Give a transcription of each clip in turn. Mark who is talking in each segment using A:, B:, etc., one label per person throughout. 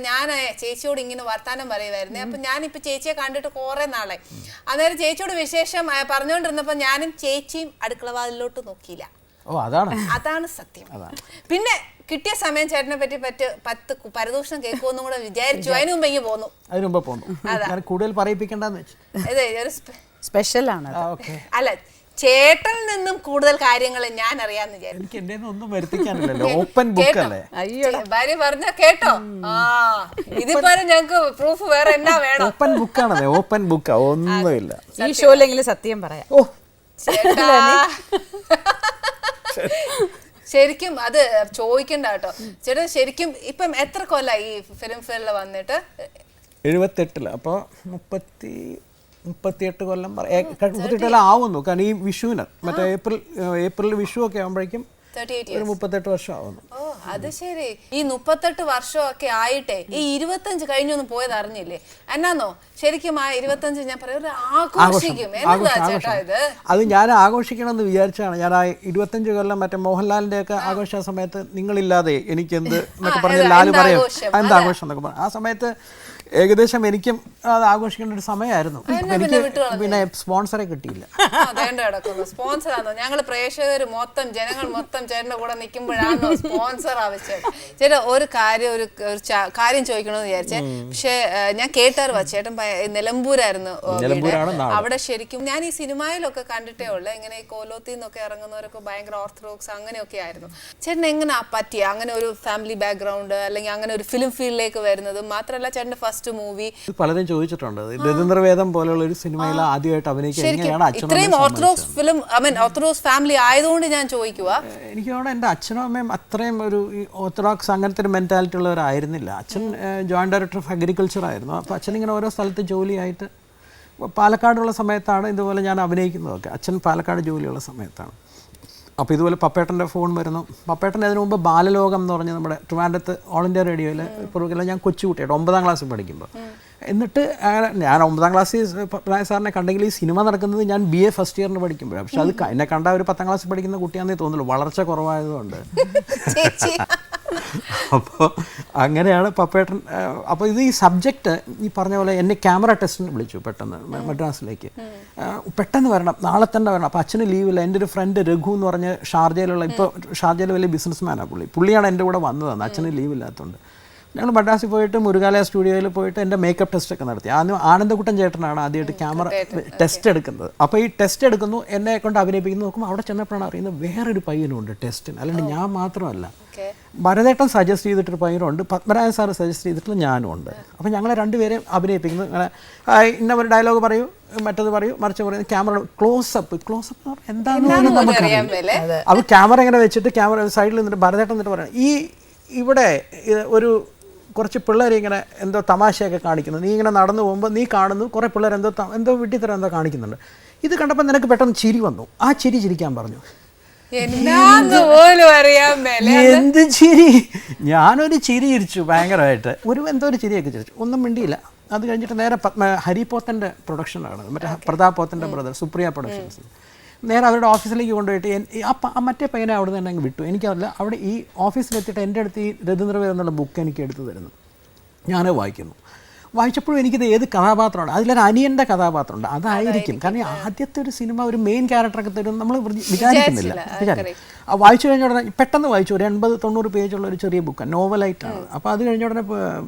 A: ഞാൻ ചേച്ചിയോട് ഇങ്ങനെ വർത്താനം പറയുമായിരുന്നേ അപ്പൊ ഞാനിപ്പോ ചേച്ചിയെ കണ്ടിട്ട് കുറെ നാളെ അന്നേരം ചേച്ചിയോട് വിശേഷം പറഞ്ഞുകൊണ്ടിരുന്നപ്പോ ഞാനും ചേച്ചിയും അടുക്കളവാതിലോട്ട് നോക്കിയില്ല.
B: ഓ അതാണ്.
A: അതാണ് സത്യം. പിന്നെ കിട്ടിയ സമയം ചേട്ടനെ പറ്റി പറ്റ് പത്ത് പരദൂഷണം കേൾക്കുമെന്നും കൂടെ വിചാരിച്ചു. അതിനു മുമ്പ് ഇങ്ങനെ പോന്നു.
B: അതിന് മുമ്പ് പോന്നു. ഞാൻ കൂടുതൽ പറയിപ്പിക്കണ്ടെന്ന് വെച്ചു.
A: ഒരു
B: സ്പെഷ്യൽ ആണ്
A: അല്ല ചേട്ടനിൽ നിന്നും കൂടുതൽ കാര്യങ്ങൾ ഞാൻ അറിയാന്ന് വിചാരിച്ചു.
B: എനിക്ക് എന്റെ ഒന്നും വരുത്തിക്കാനില്ലല്ലോ. ഓപ്പൺ ബുക്ക്
A: കേട്ടോ?
B: അല്ലേ?
A: ഭാര്യ പറഞ്ഞ? കേട്ടോ. ആ ഇതിപ്പോ ഞങ്ങക്ക് പ്രൂഫ് വേറെ എന്നാ വേണം?
B: ഓപ്പൺ ബുക്കാണത് ഓപ്പൺ ബുക്കാ ഒന്നുമില്ല.
C: ഈ ഷോയിലെങ്കിലും സത്യം പറയാം.
B: ഓ.
A: ചേട്ടാ. ശരിക്കും അത് ചോദിക്കണ്ട കേട്ടോ. ചേട്ടൻ ശരിക്കും ഇപ്പം എത്ര കൊല്ല ഈ ഫിലിം ഫെയറിൽ വന്നിട്ട്?
B: എഴുപത്തെട്ടിൽ. അപ്പോൾ മുപ്പത്തി മുപ്പത്തിയെട്ട് കൊല്ലം ക- ആവുന്നു. കാരണം ഈ വിഷുവിന് മറ്റേ ഏപ്രിൽ ഏപ്രിൽ വിഷു ഒക്കെ ആകുമ്പോഴേക്കും
A: തേർട്ടി എയ്റ്റ്
B: ഒരു മുപ്പത്തെട്ട് വർഷം ആവുന്നു.
A: ഓ അത് ശരി. ഈ മുപ്പത്തെട്ട് വർഷമൊക്കെ ആയിട്ടേ ഈ ഇരുപത്തഞ്ച് കഴിഞ്ഞൊന്നും പോയത് അറിഞ്ഞില്ലേ? എന്നാന്നോ? ശരിക്കും ആ ഇരുപത്തഞ്ച് ഞാൻ പറയും ആഘോഷിക്കും. എന്നതാ ചേട്ടാ ഇത്?
B: അത് ഞാൻ ആഘോഷിക്കണം എന്ന് വിചാരിച്ചാണ്. ഞാൻ ആ ഇരുപത്തഞ്ച് കൊല്ലം മറ്റേ മോഹൻലാലിന്റെ ഒക്കെ ആഘോഷ സമയത്ത് നിങ്ങളില്ലാതെ എനിക്ക് എന്ത് എന്നൊക്കെ പറഞ്ഞ്
A: ലാൽ
B: പറയും? എന്ത് ആഘോഷം എന്നൊക്കെ പറഞ്ഞു ആ സമയത്ത് ഏകദേശം എനിക്കും അത് ആഘോഷിക്കേണ്ട ഒരു സമയമായിരുന്നു. എനിക്ക് പിന്നെ സ്പോൺസറെ കിട്ടിയില്ല.
A: സ്പോൺസർ ഞങ്ങൾ പ്രേക്ഷകർ മൊത്തം ജനങ്ങൾ മൊത്തം ചേട്ടന്റെ കൂടെ നിൽക്കുമ്പോഴാണോ സ്പോൺസർ ആവശ്യം? ചേട്ടാ ഒരു കാര്യം ഒരു കാര്യം ചോദിക്കണമെന്ന് വിചാരിച്ചേ. പക്ഷേ ഞാൻ കേട്ടാറുവാ ചേട്ടൻ നിലമ്പൂരായിരുന്നു. അവിടെ ശരിക്കും ഞാൻ ഈ സിനിമയിലൊക്കെ കണ്ടിട്ടേ ഉള്ളു. ഇങ്ങനെ ഈ കോലോത്തിൽ നിന്നൊക്കെ ഇറങ്ങുന്നവരൊക്കെ ഭയങ്കര ഓർത്തഡോക്സ് അങ്ങനെയൊക്കെ ആയിരുന്നു. ചേട്ടൻ എങ്ങനെ പറ്റിയ? അങ്ങനെ ഒരു ഫാമിലി ബാക്ക്ഗ്രൗണ്ട് അല്ലെങ്കിൽ അങ്ങനെ ഒരു ഫിലിം ഫീൽഡിലേക്ക് വരുന്നത്? മാത്രമല്ല ചേട്ടന്റെ ഫസ്റ്റ് മൂവി
B: പലരും ചോദിച്ചിട്ടുണ്ട്. രതീന്ദ്രവേദം പോലെയുള്ള ഒരു സിനിമയിൽ ആദ്യമായിട്ട് അച്ഛനും
A: ഇത്രയും orthodox film I mean orthodox family ആയതുകൊണ്ട് ഞാൻ ചോദിക്കുക
B: എനിക്ക് അവിടെ എന്റെ അച്ഛനും അമ്മയും അത്രയും ഒരു ഓർത്തഡോക്സ് അങ്ങനത്തെ ഒരു മെന്റാലിറ്റി ഉള്ളവരായിരുന്നില്ല. അച്ഛൻ ജോയിന്റ് ഡയറക്ടർ ഓഫ് അഗ്രികൾച്ചർ ആയിരുന്നു. അപ്പോൾ അച്ഛൻ ഇങ്ങനെ ഓരോ സ്ഥലത്ത് ജോലിയായിട്ട് പാലക്കാടുള്ള സമയത്താണ് ഇതുപോലെ ഞാൻ അഭിനയിക്കുന്നതൊക്കെ. അച്ഛൻ പാലക്കാട് ജോലിയുള്ള സമയത്താണ്. അപ്പോൾ ഇതുപോലെ പപ്പേട്ടന്റെ ഫോൺ വരുന്നു. പപ്പേട്ടൻ അതിനു മുമ്പ് ബാലലോകം എന്ന് പറഞ്ഞ് നമ്മുടെ ട്രിവാൻഡത്ത് ഓൾ ഇന്ത്യ റേഡിയോയിൽ പുറകിൽ ഞാൻ കൊച്ചുകുട്ടിയായിട്ട് ഒമ്പതാം ക്ലാസ്സിൽ പഠിക്കുമ്പോൾ എന്നിട്ട് ഞാൻ ഒമ്പതാം ക്ലാസ്സിൽ പ്രായ സാറിനെ കണ്ടെങ്കിൽ ഈ സിനിമ നടക്കുന്നത് ഞാൻ ബി എ ഫസ്റ്റ് ഇയറിന് പഠിക്കുമ്പോഴാണ്. പക്ഷെ അത് എന്നെ കണ്ട ഒരു പത്താം ക്ലാസ്സിൽ പഠിക്കുന്ന കുട്ടിയാണെന്നേ തോന്നുള്ളൂ വളർച്ച കുറവായതുകൊണ്ട്. അപ്പോൾ അങ്ങനെയാണ് പപ്പേട്ടൻ അപ്പോൾ ഇത് ഈ സബ്ജക്റ്റ് ഈ പറഞ്ഞ പോലെ എന്നെ ക്യാമറ ടെസ്റ്റിന് വിളിച്ചു പെട്ടെന്ന് മദ്രാസിലേക്ക്. പെട്ടെന്ന് വരണം നാളെ തന്നെ വരണം. അപ്പോൾ അച്ഛന് ലീവില്ല എന്റെ ഒരു ഫ്രണ്ട് രഘു എന്ന് പറഞ്ഞ് ഷാർജയിലുള്ള ഇപ്പോൾ ഷാർജയിൽ വലിയ ബിസിനസ്മാനാണ് പുള്ളി. പുള്ളിയാണ് എന്റെ കൂടെ വന്നതെന്ന്. അച്ഛന് ലീവില്ലാത്തതുകൊണ്ട് ഞങ്ങൾ മദ്രാസിൽ പോയിട്ട് മുരുകാലയ സ്റ്റുഡിയോയിൽ പോയിട്ട് എന്റെ മേക്കപ്പ് ടെസ്റ്റ് ഒക്കെ നടത്തി. ആദ്യം ആനന്ദക്കുട്ടൻ ചേട്ടനാണ് ആദ്യമായിട്ട് ക്യാമറ ടെസ്റ്റ് എടുക്കുന്നത്. അപ്പോൾ ഈ ടെസ്റ്റ് എടുക്കുന്നു എന്നെ കൊണ്ട് അഭിനയിപ്പിക്കുന്നു നോക്കുമ്പോൾ അവിടെ ചെന്നപ്പോഴാണ് അറിയുന്നത് വേറൊരു പയ്യനുണ്ട് ടെസ്റ്റിന് അല്ലാണ്ട് ഞാൻ മാത്രമല്ല. ഭരതേട്ടൻ സജസ്റ്റ് ചെയ്തിട്ടൊരു പയ്യനുണ്ട് പത്മരാജ സാർ സജസ്റ്റ് ചെയ്തിട്ടുള്ള ഞാനും ഉണ്ട്. അപ്പോൾ ഞങ്ങളെ രണ്ടുപേരെയും അഭിനയിപ്പിക്കുന്നു. അങ്ങനെ ഇന്ന ഒരു ഡയലോഗ് പറയൂ മറ്റത് പറയൂ മറിച്ച് പറയുന്നത് ക്യാമറ ക്ലോസ് അപ്പ് എന്താണെന്ന്
A: പോലും
B: നമുക്ക്
A: അറിയാൻ മേലെ.
B: അപ്പോൾ ക്യാമറ ഇങ്ങനെ വെച്ചിട്ട് ക്യാമറ സൈഡിൽ നിന്നിട്ട് ഭരതേട്ടൻ എന്നിട്ട് പറയണം ഈ ഇവിടെ ഒരു കുറച്ച് പിള്ളേർ ഇങ്ങനെ എന്തോ തമാശയൊക്കെ കാണിക്കുന്നു. നീ ഇങ്ങനെ നടന്നു പോകുമ്പോൾ നീ കാണുന്നു കുറേ പിള്ളേർ എന്തോ എന്തോ വിട്ടിത്തരം എന്തോ കാണിക്കുന്നുണ്ട്. ഇത് കണ്ടപ്പോൾ നിനക്ക് പെട്ടെന്ന് ചിരി വന്നു. ആ ചിരി ചിരിക്കാൻ പറഞ്ഞു. എന്ത് ചിരി? ഞാനൊരു ചിരി ചിരിച്ചു ഭയങ്കരമായിട്ട്. ഒരു എന്തോ ഒരു ചിരിയൊക്കെ ചിരിച്ചു. ഒന്നും മിണ്ടിയില്ല. അത് കഴിഞ്ഞിട്ട് നേരെ പത്മ ഹരിപോത്തന്റെ പ്രൊഡക്ഷനാണ് മറ്റേ പ്രതാപ് പോത്തന്റെ ബ്രദർ സുപ്രിയ പ്രൊഡക്ഷൻസ് നേരെ അവരുടെ ഓഫീസിലേക്ക് കൊണ്ടുപോയിട്ട് ആ മറ്റേ പയ്യനെ അവിടെ നിന്ന് തന്നെ അങ്ങ് വിട്ടു. എനിക്കറിയില്ല അവിടെ ഈ ഓഫീസിലെത്തിയിട്ട് എന്റെ അടുത്ത് ഈ രവീന്ദ്രവേദം എന്നുള്ള ബുക്ക് എനിക്ക് എടുത്തു തരുന്നു. ഞാൻ വായിക്കുന്നു. വായിച്ചപ്പോഴും എനിക്കിത് ഏത് കഥാപാത്രമാണ് അതിലൊരു അനിയന്റെ കഥാപാത്രമുണ്ട്. അതായിരിക്കും. കാരണം ആദ്യത്തെ ഒരു സിനിമ ഒരു മെയിൻ ക്യാരക്ടറൊക്കെ തരും നമ്മൾ വിചാരിക്കുന്നില്ല. വിചാരിക്കും വായിച്ചു കഴിഞ്ഞ ഉടനെ പെട്ടെന്ന് വായിച്ചു. ഒരു എൺപത് തൊണ്ണൂറ് പേജുള്ള ഒരു ചെറിയ ബുക്കാണ് നോവലായിട്ടാണ് അപ്പോൾ അത് കഴിഞ്ഞ ഉടനെ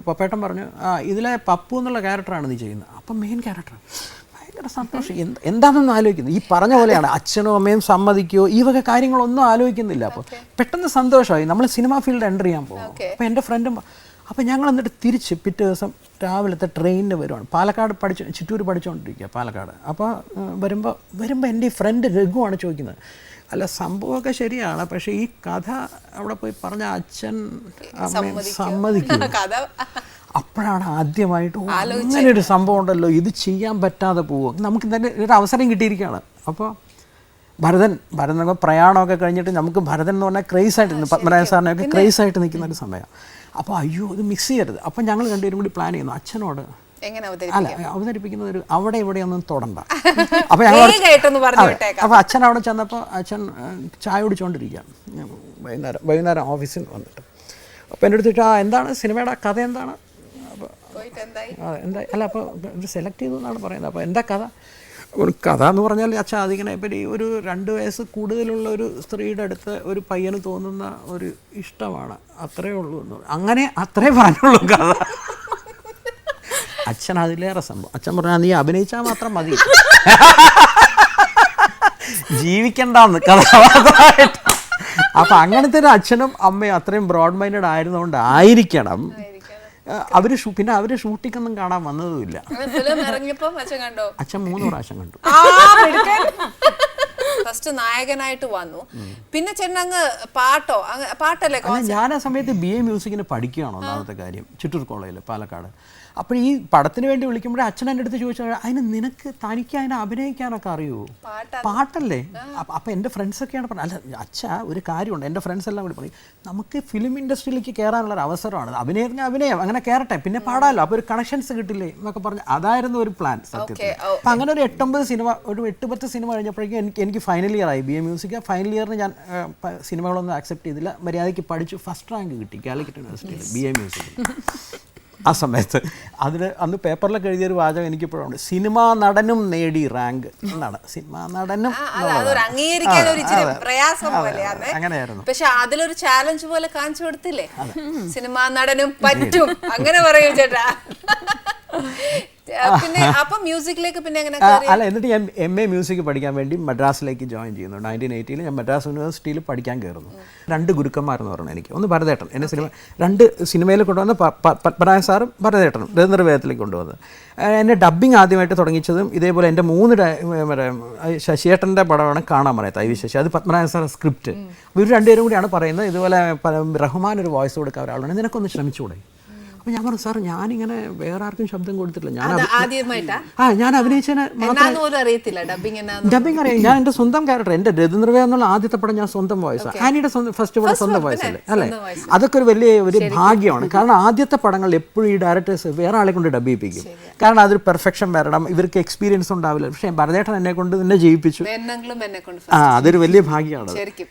B: പപ്പേട്ടൻ പറഞ്ഞു ആ ഇതിലെ പപ്പു എന്നുള്ള ക്യാരക്ടറാണ് നീ ചെയ്യുന്നത്. അപ്പം മെയിൻ ക്യാരക്ടർ ഭയങ്കര സന്തോഷം. എന്ത് എന്താണെന്ന് ആലോചിക്കുന്നു. ഈ പറഞ്ഞ പോലെയാണ് അച്ഛനോ അമ്മയും സമ്മതിക്കുകയോ ഈ വക കാര്യങ്ങളൊന്നും ആലോചിക്കുന്നില്ല. അപ്പോൾ പെട്ടെന്ന് സന്തോഷമായി. നമ്മൾ സിനിമ ഫീൽഡ് എന്റർ ചെയ്യാൻ പോകും അപ്പോൾ എന്റെ ഫ്രണ്ടും അപ്പോൾ ഞങ്ങൾ എന്നിട്ട് തിരിച്ച് പിറ്റേ ദിവസം രാവിലത്തെ ട്രെയിനിന് വരുവാണ്. പാലക്കാട് പഠിച്ച് ചിറ്റൂർ പഠിച്ചുകൊണ്ടിരിക്കുക പാലക്കാട്. അപ്പോൾ വരുമ്പോൾ വരുമ്പോൾ എന്റെ ഈ ഫ്രണ്ട് രഘുവാണ് ചോദിക്കുന്നത്. അല്ല സംഭവമൊക്കെ ശരിയാണ്. പക്ഷേ ഈ കഥ അവിടെ പോയി പറഞ്ഞ അച്ഛൻ അമ്മയും സമ്മതിക്കും. അപ്പോഴാണ് ആദ്യമായിട്ട് അങ്ങനെ ഒരു സംഭവം ഉണ്ടല്ലോ ഇത് ചെയ്യാൻ പറ്റാതെ പോവും നമുക്ക് തന്നെ ഒരു അവസരം കിട്ടിയിരിക്കുകയാണ്. അപ്പോൾ ഭരതൻ ഭരതൻ എന്നൊക്കെ പ്രയാണമൊക്കെ കഴിഞ്ഞിട്ട് നമുക്ക് ഭരതൻ എന്ന് പറഞ്ഞാൽ ക്രേസ് ആയിട്ട് നിൽക്കുന്നു. പത്മനാഭ സാറിനെയൊക്കെ ക്രേസ് ആയിട്ട് നിൽക്കുന്ന ഒരു സമയം. അപ്പോൾ അയ്യോ ഇത് മിക്സ് ചെയ്യരുത്. അപ്പം ഞങ്ങൾ രണ്ടുപേരും കൂടി പ്ലാൻ ചെയ്യുന്നു. അച്ഛനോട് അല്ല
A: അവതരിപ്പിക്കാം?
B: അവതരിപ്പിക്കുന്നത് ഒരു അവിടെ ഇവിടെ ഒന്നും തൊടണ്ട. അപ്പൊ ഞങ്ങൾ അപ്പൊ അച്ഛൻ അവിടെ ചെന്നപ്പോൾ അച്ഛൻ ചായ കുടിച്ചുകൊണ്ടിരിക്കുകയാണ് വൈകുന്നേരം വൈകുന്നേരം ഓഫീസിൽ വന്നിട്ട്. അപ്പോൾ എന്റെ അടുത്തിട്ട് ആ എന്താണ് സിനിമയുടെ കഥ എന്താണ്?
A: എന്തായി?
B: അല്ല അപ്പോൾ സെലക്ട് ചെയ്തു എന്നാണ് പറയുന്നത്. അപ്പോൾ എന്താ കഥ? ഒരു കഥ എന്ന് പറഞ്ഞാൽ അച്ഛാ അതിങ്ങനെ ഇപ്പം ഒരു രണ്ട് വയസ്സ് കൂടുതലുള്ള ഒരു സ്ത്രീയുടെ അടുത്ത് ഒരു പയ്യന് തോന്നുന്ന ഒരു ഇഷ്ടമാണ്. അത്രേ ഉള്ളൂ എന്ന്. അങ്ങനെ അത്രേ പറഞ്ഞുള്ളൂ കഥ. അച്ഛൻ അതിലേറെ സംഭവം. അച്ഛൻ പറഞ്ഞാൽ നീ അഭിനയിച്ചാൽ മാത്രം മതി. ജീവിക്കണ്ടെന്ന് കഥാപാത്രമായിട്ട് അപ്പം അങ്ങനത്തെ ഒരു അച്ഛനും അമ്മയും അത്രയും ബ്രോഡ് മൈൻഡഡ് ആയിരുന്നുകൊണ്ടായിരിക്കണം അവർ പിന്നെ അവർ ഷൂട്ടിങ്ങൊന്നും കാണാൻ വന്നതുമില്ല.
A: അച്ഛൻ കണ്ടോ.
B: അച്ഛൻ മൂന്ന് പ്രാവശ്യം കണ്ടു.
A: ഫസ്റ്റ് നായകനായിട്ട് വന്നു. പിന്നെ ചെന്നങ്ങ് പാട്ടോ? പാട്ടല്ലേ
B: ഞാൻ ആ സമയത്ത് ബി എ മ്യൂസിക്കിന് പഠിക്കുകയാണ് ഒന്നാമത്തെ കാര്യം ചിറ്റൂർ കോളേജിൽ പാലക്കാട്. അപ്പോൾ ഈ പടത്തിന് വേണ്ടി വിളിക്കുമ്പോഴേ അച്ഛൻ എന്റെ അടുത്ത് ചോദിച്ചാൽ അതിന് നിനക്ക് തനിക്ക് അതിനെ അഭിനയിക്കാനൊക്കെ അറിയുമോ
A: പാട്ടാ
B: പാട്ടല്ലേ? അപ്പം എന്റെ ഫ്രണ്ട്സൊക്കെയാണ് പറഞ്ഞത് അല്ല അച്ഛ ഒരു കാര്യമുണ്ട്. എന്റെ ഫ്രണ്ട്സ് എല്ലാം കൂടി പറയും നമുക്ക് ഫിലിം ഇൻഡസ്ട്രിയിലേക്ക് കയറാനുള്ള ഒരു അവസരമാണ്. അഭിനയം അഭിനയം അങ്ങനെ കയറട്ടെ പിന്നെ പാടാമല്ലോ അപ്പോൾ ഒരു കണക്ഷൻസ് കിട്ടില്ലേ? എന്നൊക്കെ പറഞ്ഞ് അതായിരുന്നു ഒരു പ്ലാൻ സത്യത്തിൽ. അപ്പം അങ്ങനെ ഒരു എട്ടൊമ്പത് സിനിമ ഒരു എട്ട് പത്ത് സിനിമ കഴിഞ്ഞപ്പോഴേക്കും എനിക്ക് എനിക്ക് ഫൈനൽ ഇയർ ആയി. ബി എ മ്യൂസിക് ഫൈനൽ ഇയറിന് ഞാൻ സിനിമകളൊന്നും ആക്സെപ്റ്റ് ചെയ്തില്ല. മര്യാദയ്ക്ക് പഠിച്ചു. ഫസ്റ്റ് റാങ്ക് കിട്ടി. കാലിക്കറ്റ് യൂണിവേഴ്സിറ്റിയിൽ ബി എ മ്യൂസിക് ആ സമയത്ത്. അതിൽ അന്ന് പേപ്പറിലൊക്കെ എഴുതിയൊരു വാചകം എനിക്കിപ്പോഴുണ്ട്. സിനിമാ നടനും നേടി റാങ്ക് എന്നാണ്. സിനിമാ നടനും
A: ഒരു
B: അങ്ങനെയായിരുന്നു.
A: പക്ഷെ അതിലൊരു ചാലഞ്ച് പോലെ കാണിച്ചു കൊടുത്തില്ലേ? സിനിമാ നടനും പറ്റും അങ്ങനെ പറയൂ ചേട്ടാ. പിന്നെ അപ്പൊ മ്യൂസിക്കിലേക്ക് പിന്നെ എങ്ങനെ
B: അല്ല എന്നിട്ട് ഞാൻ എം എ മ്യൂസിക് പഠിക്കാൻ വേണ്ടി മദ്രാസിലേക്ക് ജോയിൻ ചെയ്യുന്നു. നയന്റീൻ എയ്റ്റിയിൽ ഞാൻ മദ്രാസ് യൂണിവേഴ്സിറ്റിയിൽ പഠിക്കാൻ കയറുന്നു രണ്ട് ഗുരുക്കന്മാരെന്ന് പറഞ്ഞു എനിക്ക്. ഒന്ന് ഭരതേട്ടൻ എന്നെ സിനിമ രണ്ട് സിനിമയിൽ കൊണ്ടുവന്ന പ- പ- സാറും ഭരതേട്ടനും നിർവേദത്തിലേക്ക് കൊണ്ടുവന്നത്. എന്നെ ഡബ്ബിങ് ആദ്യമായിട്ട് തുടങ്ങിച്ചതും ഇതേപോലെ എന്റെ മൂന്ന് ശശിയേട്ടന്റെ പടമാണ് കാണാൻ പറയാത്ത ഐ വി ശശി. അത് പത്മനായ സാർ സ്ക്രിപ്റ്റ് ഇവർ രണ്ടുപേരും കൂടിയാണ് പറയുന്നത് ഇതുപോലെ റഹ്മാൻ ഒരു വോയിസ് കൊടുക്കാൻ ഒരാളാണ് നിനക്കൊന്ന് ശ്രമിച്ചുകൂടെ? അപ്പോൾ ഞാൻ പറഞ്ഞു സാർ ഞാനിങ്ങനെ വേറെ ആർക്കും ശബ്ദം കൊടുത്തിട്ടില്ല. ഞാൻ ആ ഞാൻ അഭിനയിച്ചതിന്
A: ഡബിങ്
B: അറിയാം. ഞാൻ എന്റെ സ്വന്തം ക്യാരക്ടർ എന്റെ രതിനിർവേ എന്നുള്ള ആദ്യത്തെ പടം ഞാൻ സ്വന്തം വോയിസ് ആനിയുടെ സ്വന്തം ഫസ്റ്റ് പടം സ്വന്തം വോയിസല്ലേ അല്ലേ? അതൊക്കെ ഒരു വലിയ ഒരു ഭാഗ്യമാണ്. കാരണം ആദ്യത്തെ പടങ്ങൾ എപ്പോഴും ഈ ഡയറക്ടേഴ്സ് വേറെ ആളെ കൊണ്ട് ഡബ് ചെയ്യിപ്പിക്കും. കാരണം അതൊരു പെർഫെക്ഷൻ വരണം. ഇവർക്ക് എക്സ്പീരിയൻസ് ഉണ്ടാവില്ല. പക്ഷേ ഭരതേട്ടൻ എന്നെ കൊണ്ട് തന്നെ ജയിപ്പിച്ചു. ആ അതൊരു വലിയ ഭാഗ്യമാണ്
A: ശരിക്കും.